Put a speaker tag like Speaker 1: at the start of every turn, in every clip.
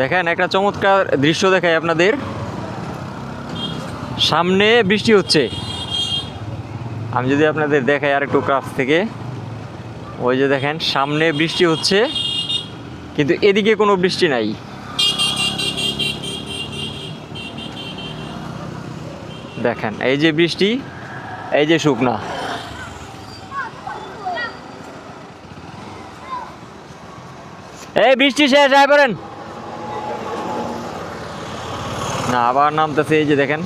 Speaker 1: দেখেন, একটা চমৎকার দৃশ্য দেখাই আপনাদের। সামনে বৃষ্টি হচ্ছে। আমি যদি আপনাদের দেখাই আর একটু কাছ থেকে। ওই যে দেখেন, সামনে বৃষ্টি হচ্ছে, কিন্তু এদিকে কোনো বৃষ্টি নাই। দেখেন, এই যে বৃষ্টি, এই যে শুকনা। এই বৃষ্টি শেষ, আয় না, আবার নামতেছে এই যে দেখেন।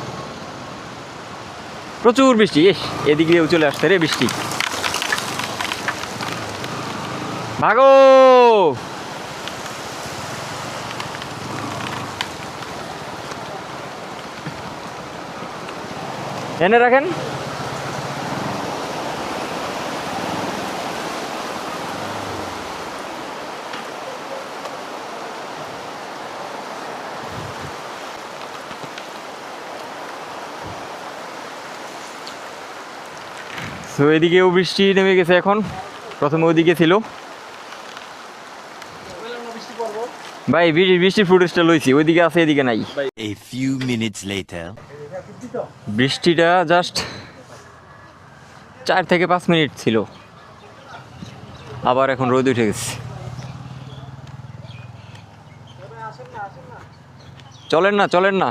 Speaker 1: প্রচুর বৃষ্টি, ইস, এদিক দিয়েও চলে আসছে রে বৃষ্টি। ভাগো! এনে রাখেন। তো এদিকেও বৃষ্টি নেমে গেছে এখন। প্রথমে ওইদিকে ছিল। ভাই বৃষ্টি বৃষ্টির ফুটেজটা লইছি ওইদিকে আছে এদিকে নাই. বৃষ্টিটা জাস্ট চার থেকে পাঁচ মিনিট ছিল। আবার এখন রোদ উঠে গেছে। চলেন না চলেন না।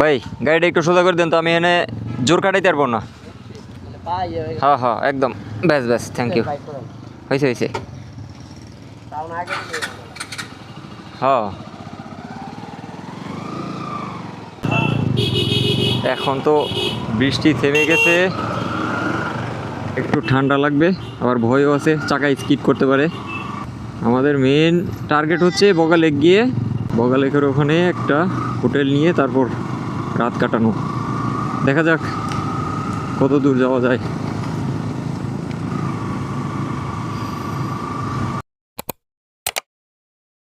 Speaker 1: ভাই, গাড়িটা একটু সোজা করে দেন তো, আমি এনে জোর কাটাইতে পারব না। হ্যাঁ হ্যাঁ একদম। ব্যাস ব্যাস থ্যাংক ইউ হয়েছে হয়েছে হ্যাঁ। এখন তো বৃষ্টি থেমে গেছে। একটু ঠান্ডা লাগবে, আবার ভয়ও আছে, চাকা স্কিড করতে পারে। আমাদের মেন টার্গেট হচ্ছে বগালেক গিয়ে। বগালেকের ওখানে একটা হোটেল নিয়ে তারপর রাত কাটানো। দেখা যাক কত দূর যাওয়া যায়।